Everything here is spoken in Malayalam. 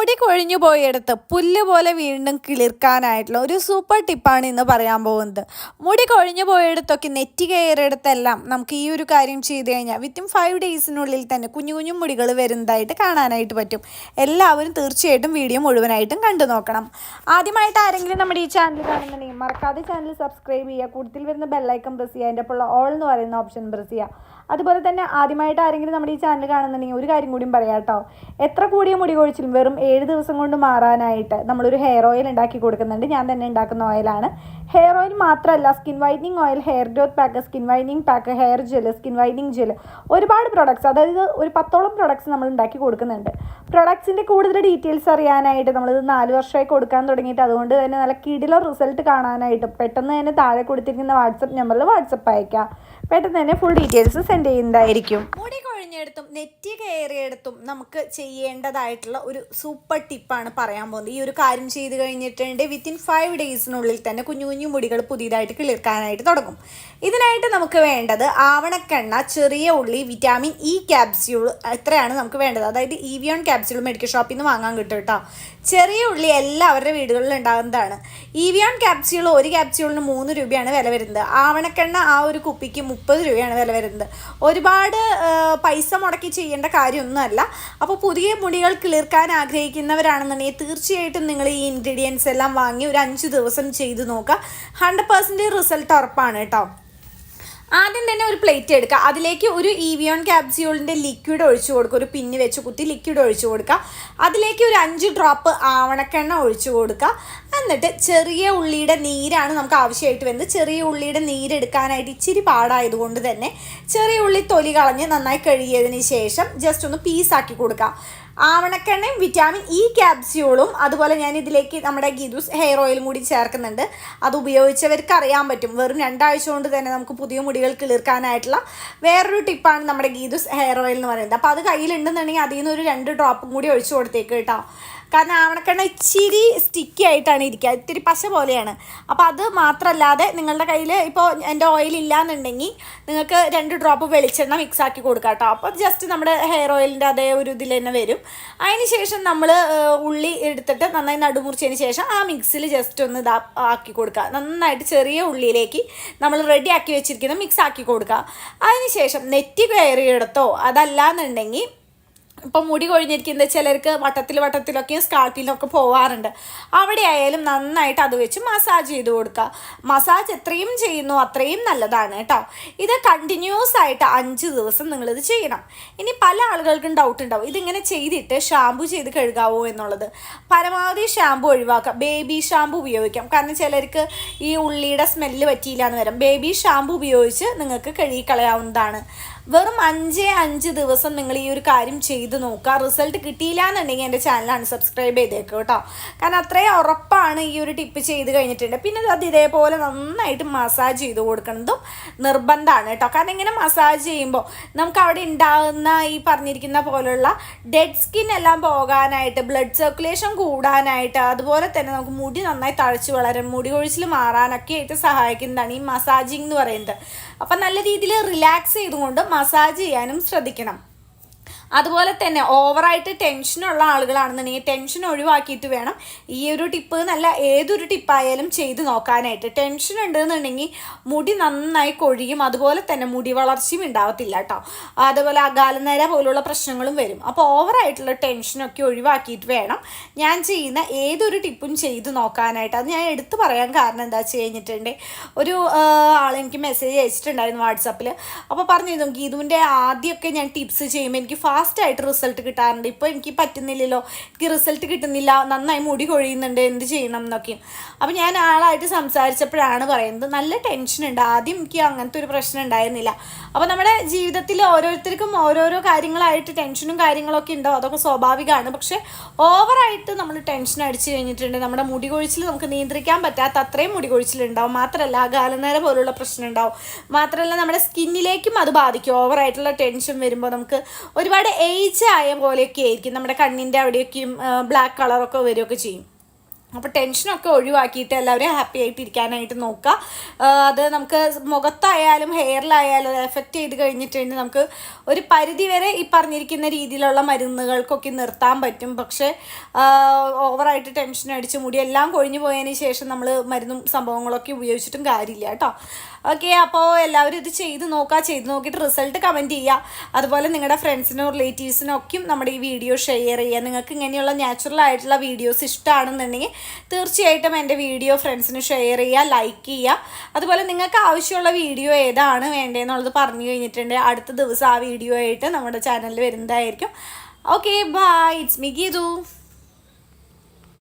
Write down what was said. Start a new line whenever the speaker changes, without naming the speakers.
മുടി കൊഴിഞ്ഞു പോയെടുത്ത് പുല്ല് പോലെ വീണ്ടും കിളിർക്കാനായിട്ടുള്ള ഒരു സൂപ്പർ ടിപ്പാണ് ഇന്ന് പറയാൻ പോകുന്നത്. മുടി കൊഴിഞ്ഞു പോയെടുത്തൊക്കെ നെറ്റി കയറിയെടുത്തെല്ലാം നമുക്ക് ഈ ഒരു കാര്യം ചെയ്ത് കഴിഞ്ഞാൽ വിത്തിൻ ഫൈവ് ഡേയ്സിനുള്ളിൽ തന്നെ കുഞ്ഞു കുഞ്ഞു മുടികൾ വരുന്നതായിട്ട് കാണാനായിട്ട് പറ്റും. എല്ലാവരും തീർച്ചയായിട്ടും വീഡിയോ മുഴുവനായിട്ടും കണ്ടു നോക്കണം. ആദ്യമായിട്ട് ആരെങ്കിലും നമ്മുടെ ഈ ചാനൽ കാണുന്നുണ്ടെങ്കിൽ മറക്കാതെ ചാനൽ സബ്സ്ക്രൈബ് ചെയ്യുക. കൂടുതൽ വരുന്ന ബെല്ലൈക്കൺ പ്രസ് ചെയ്യുക. അതിന്റെ ഒപ്പം ഓൾ എന്ന് പറയുന്ന ഓപ്ഷൻ പ്രസ് ചെയ്യുക. അതുപോലെ തന്നെ ആദ്യമായിട്ട് ആരെങ്കിലും നമ്മുടെ ഈ ചാനൽ കാണുന്നുണ്ടെങ്കിൽ ഒരു കാര്യം കൂടിയും പറയാം കേട്ടോ. എത്ര കൂടിയ മുടി കൊഴിച്ചിലും വെറും ഏഴ് ദിവസം കൊണ്ട് മാറാനായിട്ട് നമ്മളൊരു ഹെയർ ഓയിൽ ഉണ്ടാക്കി കൊടുക്കുന്നുണ്ട്. ഞാൻ തന്നെ ഉണ്ടാക്കുന്ന ഓയിലാണ് ഹെയർ ഓയിൽ മാത്രമല്ല skin whitening oil hair growth pack skin whitening pack hair gel skin whitening gel ഒരുപാട് പ്രൊഡക്ട്സ് അതായത് ഒരു പത്തോളം പ്രൊഡക്ട്സ് നമ്മൾ ഉണ്ടാക്കി കൊടുക്കുന്നുണ്ട്. പ്രൊഡക്ട്സിന്റെ കൂടുതൽ ഡീറ്റെയിൽസ് അറിയാനായിട്ട് നമ്മളിത് നാല് വർഷമായി കൊടുക്കാൻ തുടങ്ങിയിട്ട് അതുകൊണ്ട് തന്നെ നല്ല കിടിലർ റിസൾട്ട് കാണാനായിട്ട് പെട്ടെന്ന് തന്നെ താഴെ കൊടുത്തിരിക്കുന്ന വാട്സപ്പ് നമ്പറിൽ വാട്സപ്പ് അയക്കാം. പെട്ടെന്ന് തന്നെ ഫുൾ ഡീറ്റെയിൽസ് സെൻഡ് ചെയ്യുന്നതായിരിക്കും? മുടി കൊഴിഞ്ഞെടുത്തും നെറ്റി കയറിയെടുത്തും നമുക്ക് ചെയ്യേണ്ടതായിട്ടുള്ള ഒരു സൂപ്പർ ടിപ്പാണ് പറയാൻ പോകുന്നത്. ഈ ഒരു കാര്യം ചെയ്ത് കഴിഞ്ഞിട്ടുണ്ട് വിത്തിൻ ഫൈവ് ഡേയ്സിനുള്ളിൽ തന്നെ കുഞ്ഞു കുഞ്ഞു മുടികൾ പുതിയതായിട്ട് കിളിർക്കാനായിട്ട് തുടങ്ങും. ഇതിനായിട്ട് നമുക്ക് വേണ്ടത് ആവണക്കെണ്ണ ചെറിയ ഉള്ളി വിറ്റാമിൻ ഇ ക്യാപ്സ്യൂൾ എത്രയാണ് നമുക്ക് വേണ്ടത്? അതായത് ഈവിയോൺ ക്യാപ്സ്യൂൾ മെഡിക്കൽ ഷോപ്പിൽ നിന്ന് വാങ്ങാൻ കിട്ടും കേട്ടോ. ചെറിയ ഉള്ളി എല്ലാവരുടെ വീടുകളിൽ ഉണ്ടാകുന്നതാണ്. ഈവിയോൺ ക്യാപ്സ്യൂൾ ഒരു ക്യാപ്സ്യൂളിന് മൂന്ന് രൂപയാണ് വില വരുന്നത്. ആവണക്കെണ്ണ ആ ഒരു കുപ്പിക്ക് മുപ്പത് രൂപയാണ് വില വരുന്നത്. ഒരുപാട് പൈസ മുടക്കി ചെയ്യേണ്ട കാര്യമൊന്നുമല്ല. അപ്പോൾ പുതിയ മുടികൾ കിളിർക്കാൻ ആഗ്രഹിക്കുന്നവരാണെന്നുണ്ടെങ്കിൽ തീർച്ചയായിട്ടും നിങ്ങൾ ഈ ഇൻഗ്രീഡിയൻസ് എല്ലാം വാങ്ങി ഒരു അഞ്ച് ദിവസം ചെയ്ത് നോക്കുക. ഹൺഡ്രഡ് പെർസെന്റേജ് റിസൾട്ട് ഉറപ്പാണ് കേട്ടോ. ആദ്യം തന്നെ ഒരു പ്ലേറ്റ് എടുക്കുക. അതിലേക്ക് ഒരു ഇവിയോൺ ക്യാപ്സ്യൂളിന്റെ ലിക്വിഡ് ഒഴിച്ചു കൊടുക്കുക. ഒരു പിന്നി വെച്ച് കുത്തി ലിക്വിഡ് ഒഴിച്ചു കൊടുക്കുക. അതിലേക്ക് ഒരു അഞ്ച് ഡ്രോപ്പ് ആവണക്കെണ്ണ ഒഴിച്ചു കൊടുക്കുക. എന്നിട്ട് ചെറിയ ഉള്ളിയുടെ നീരാണ് നമുക്ക് ആവശ്യമായിട്ട് വരുന്നത്. ചെറിയ ഉള്ളിയുടെ നീരെടുക്കാനായിട്ട് ഇച്ചിരി പാടായതുകൊണ്ട് തന്നെ ചെറിയ ഉള്ളി തൊലി കളഞ്ഞ് നന്നായി കഴുകിയതിന് ശേഷം ജസ്റ്റ് ഒന്ന് പീസാക്കി കൊടുക്കുക. ആവണക്കെണ്ണയും വിറ്റാമിൻ ഇ ക്യാപ്സ്യൂളും അതുപോലെ ഞാൻ ഇതിലേക്ക് നമ്മുടെ ഗിദൂസ് ഹെയർ ഓയിലും കൂടി ചേർക്കുന്നുണ്ട്. അത് ഉപയോഗിച്ചവർക്ക് അറിയാൻ പറ്റും. വെറും രണ്ടാഴ്ച കൊണ്ട് തന്നെ നമുക്ക് പുതിയ മുടികൾ കിളിർക്കാനായിട്ടുള്ള വേറൊരു ടിപ്പാണ് നമ്മുടെ ഗീദൂസ് ഹെയർ ഓയിൽ എന്ന് പറയുന്നത്. അപ്പോൾ അത് കയ്യിലുണ്ടെന്നുണ്ടെങ്കിൽ അതിൽ നിന്ന് ഒരു രണ്ട് ഡ്രോപ്പും കൂടി ഒഴിച്ചു കൊടുത്തേക്ക് കേട്ടോ. കാരണം ആവണക്കെണ്ണ ഇച്ചിരി സ്റ്റിക്കി ആയിട്ടാണ് ഇരിക്കുക. ഇത്തിരി പശ പോലെയാണ്. അപ്പോൾ അത് മാത്രമല്ലാതെ നിങ്ങളുടെ കയ്യിൽ ഇപ്പോൾ എന്റെ ഓയിൽ ഇല്ലാന്നുണ്ടെങ്കിൽ നിങ്ങൾക്ക് രണ്ട് ഡ്രോപ്പ് വെളിച്ചെണ്ണ മിക്സ് ആക്കി കൊടുക്കാം കേട്ടോ അപ്പോൾ ജസ്റ്റ് നമ്മുടെ ഹെയർ ഓയിലിന്റെ അതേ ഒരു ഇതിൽ തന്നെ വരും. അതിന് ശേഷം നമ്മൾ ഉള്ളി എടുത്തിട്ട് നന്നായി നടുമുറിച്ചതിന് ശേഷം ആ മിക്സിൽ ജസ്റ്റ് ഒന്ന് ഇതാ ആക്കി കൊടുക്കുക. നന്നായിട്ട് ചെറിയ ഉള്ളിയിലേക്ക് നമ്മൾ റെഡി ആക്കി വെച്ചിരിക്കുന്ന മിക്സ് ആക്കി കൊടുക്കുക. അതിന് ശേഷം നെറ്റി കയറിയെടുത്തോ അതല്ലാന്നുണ്ടെങ്കിൽ ഇപ്പം മുടി കൊഴിഞ്ഞിരിക്കുന്ന ചിലർക്ക് വട്ടത്തിൽ വട്ടത്തിലൊക്കെയും സ്കാൾപ്പിലൊക്കെ പോവാറുണ്ട്. അവിടെ ആയാലും നന്നായിട്ട് അത് വെച്ച് മസാജ് ചെയ്ത് കൊടുക്കുക. മസാജ് എത്രയും ചെയ്യുന്നു അത്രയും നല്ലതാണ് കേട്ടോ. ഇത് കണ്ടിന്യൂസ് ആയിട്ട് അഞ്ച് ദിവസം നിങ്ങളിത് ചെയ്യണം. ഇനി പല ആളുകൾക്കും ഡൗട്ട് ഉണ്ടാവും. ഇതിങ്ങനെ ചെയ്തിട്ട് ഷാമ്പു ചെയ്ത് കഴുകാവോ എന്നുള്ളത്. പരമാവധി ഷാമ്പു ഒഴിവാക്കാം ബേബി ഷാമ്പു ഉപയോഗിക്കാം. കാരണം ചിലർക്ക് ഈ ഉള്ളിയുടെ സ്മെല്ല് പറ്റിയില്ല എന്ന് വരാം. ബേബി ഷാമ്പു ഉപയോഗിച്ച് നിങ്ങൾക്ക് കഴുകിക്കളയാവുന്നതാണ്. വെറും അഞ്ചേ അഞ്ച് ദിവസം നിങ്ങൾ ഈ ഒരു കാര്യം ചെയ്ത് നോക്കുക. റിസൾട്ട് കിട്ടിയില്ല എന്നുണ്ടെങ്കിൽ എന്റെ ചാനൽ അൺസബ്സ്ക്രൈബ് ചെയ്തേക്കും കേട്ടോ. കാരണം അത്രയും ഉറപ്പാണ് ഈ ഒരു ടിപ്പ് ചെയ്ത് കഴിഞ്ഞിട്ടുണ്ട്. പിന്നെ അത് ഇതേപോലെ നന്നായിട്ട് മസാജ് ചെയ്ത് കൊടുക്കുന്നതും നിർബന്ധമാണ് കേട്ടോ. കാരണം ഇങ്ങനെ മസാജ് ചെയ്യുമ്പോൾ നമുക്ക് അവിടെ ഉണ്ടാകുന്ന ഈ പറഞ്ഞിരിക്കുന്ന പോലുള്ള ഡെഡ് സ്കിൻ എല്ലാം പോകാനായിട്ട് ബ്ലഡ് സർക്കുലേഷൻ കൂടാനായിട്ട് അതുപോലെ തന്നെ നമുക്ക് മുടി നന്നായി തഴച്ച് വളരാൻ മുടി കൊഴിച്ചിൽ മാറാനൊക്കെ ആയിട്ട് സഹായിക്കുന്നതാണ് ഈ മസാജിങ് എന്ന് പറയുന്നത്. അപ്പം നല്ല രീതിയിൽ റിലാക്സ് ചെയ്തുകൊണ്ട് മസാജ് ചെയ്യാനും ശ്രദ്ധിക്കണം. അതുപോലെ തന്നെ ഓവറായിട്ട് ടെൻഷനുള്ള ആളുകളാണെന്നുണ്ടെങ്കിൽ ടെൻഷൻ ഒഴിവാക്കിയിട്ട് വേണം ഈ ഒരു ടിപ്പ് നല്ല ഏതൊരു ടിപ്പായാലും ചെയ്ത് നോക്കാനായിട്ട് ടെൻഷൻ ഉണ്ടെന്നുണ്ടെങ്കിൽ മുടി നന്നായി കൊഴിയും അതുപോലെ തന്നെ മുടി വളർച്ചയും ഉണ്ടാവത്തില്ല കേട്ടോ അതുപോലെ അകാലനര പോലുള്ള പ്രശ്നങ്ങളും വരും അപ്പോൾ ഓവറായിട്ടുള്ള ടെൻഷനൊക്കെ ഒഴിവാക്കിയിട്ട് വേണം ഞാൻ ചെയ്യുന്ന ഏതൊരു ടിപ്പും ചെയ്ത് നോക്കാനായിട്ട് അത് ഞാൻ എടുത്തു പറയാൻ കാരണം എന്താ വെച്ച് കഴിഞ്ഞിട്ടുണ്ട് ഒരു ആൾ എനിക്ക് മെസ്സേജ് അയച്ചിട്ടുണ്ടായിരുന്നു വാട്സാപ്പിൽ അപ്പോൾ പറഞ്ഞിരുന്നു ഗീതുവിന്റെ ആദ്യമൊക്കെ ഞാൻ ടിപ്സ് ചെയ്യുമ്പോൾ എനിക്ക് ഫാസ്റ്റ് ആയിട്ട് റിസൾട്ട് കിട്ടാറുണ്ട്. ഇപ്പോൾ എനിക്ക് പറ്റുന്നില്ലല്ലോ. എനിക്ക് റിസൾട്ട് കിട്ടുന്നില്ല. നന്നായി മുടി കൊഴിയുന്നുണ്ട്. എന്ത് ചെയ്യണം എന്നൊക്കെ. അപ്പോൾ ഞാൻ ആളായിട്ട് സംസാരിച്ചപ്പോഴാണ് പറയുന്നത് നല്ല ടെൻഷൻ ഉണ്ട്. ആദ്യം എനിക്ക് അങ്ങനത്തെ ഒരു പ്രശ്നം ഉണ്ടായിരുന്നില്ല. അപ്പോൾ നമ്മുടെ ജീവിതത്തിൽ ഓരോരുത്തർക്കും ഓരോരോ കാര്യങ്ങളായിട്ട് ടെൻഷനും കാര്യങ്ങളൊക്കെ ഉണ്ടോ? അതൊക്കെ സ്വാഭാവികമാണ്. പക്ഷേ ഓവറായിട്ട് നമ്മൾ ടെൻഷൻ അടിച്ചു കഴിഞ്ഞിട്ടുണ്ട്. നമ്മുടെ മുടി കൊഴിച്ചിൽ നമുക്ക് നിയന്ത്രിക്കാൻ പറ്റാത്ത അത്രയും മുടി കൊഴിച്ചിലുണ്ടാവും മാത്രമല്ല ഗാലനേര പോലുള്ള പ്രശ്നം ഉണ്ടാവും. മാത്രമല്ല നമ്മുടെ സ്കിന്നിലേക്കും അത് ബാധിക്കും. ഓവറായിട്ടുള്ള ടെൻഷൻ വരുമ്പോൾ നമുക്ക് ഒരുപാട് ഏജ് ആയ പോലെയൊക്കെ ആയിരിക്കും നമ്മുടെ കണ്ണിന്റെ അവിടെയൊക്കെയും ബ്ലാക്ക് കളറൊക്കെ വരികയൊക്കെ ചെയ്യും. അപ്പോൾ ടെൻഷനൊക്കെ ഒഴിവാക്കിയിട്ട് എല്ലാവരും ഹാപ്പി ആയിട്ട് ഇരിക്കാനായിട്ട് നോക്കുക അത് നമുക്ക് മുഖത്തായാലും ഹെയറിലായാലും എഫക്റ്റ് ചെയ്ത് കഴിഞ്ഞിട്ടുണ്ടെങ്കിൽ നമുക്ക് ഒരു പരിധി വരെ ഈ പറഞ്ഞിരിക്കുന്ന രീതിയിലുള്ള മരുന്നുകൾക്കൊക്കെ നിർത്താൻ പറ്റും. പക്ഷേ ഓവറായിട്ട് ടെൻഷൻ അടിച്ച് മുടി എല്ലാം കൊഴിഞ്ഞു പോയതിന് ശേഷം നമ്മൾ മരുന്നും സംഭവങ്ങളൊക്കെ ഉപയോഗിച്ചിട്ടും കാര്യമില്ല കേട്ടോ. ഓക്കെ അപ്പോൾ എല്ലാവരും ഇത് ചെയ്ത് നോക്കുക ചെയ്ത് നോക്കിയിട്ട് റിസൾട്ട് കമന്റ് ചെയ്യുക അതുപോലെ നിങ്ങളുടെ ഫ്രണ്ട്സിനോ റിലേറ്റീവ്സിനൊക്കെയും നമ്മുടെ ഈ വീഡിയോ ഷെയർ ചെയ്യുക നിങ്ങൾക്ക് ഇങ്ങനെയുള്ള നാച്ചുറൽ ആയിട്ടുള്ള വീഡിയോസ് ഇഷ്ടമാണെന്നുണ്ടെങ്കിൽ തീർച്ചയായിട്ടും എന്റെ വീഡിയോ ഫ്രണ്ട്സിന് ഷെയർ ചെയ്യുക ലൈക്ക് ചെയ്യുക. അതുപോലെ നിങ്ങൾക്ക് ആവശ്യമുള്ള വീഡിയോ ഏതാണ് വേണ്ടതെന്നുള്ളത് പറഞ്ഞു കഴിഞ്ഞിട്ടുണ്ട്. അടുത്ത ദിവസം ആ വീഡിയോ ആയിട്ട് നമ്മുടെ ചാനലിൽ വരുന്നതായിരിക്കും. Okay bye it's me Geethu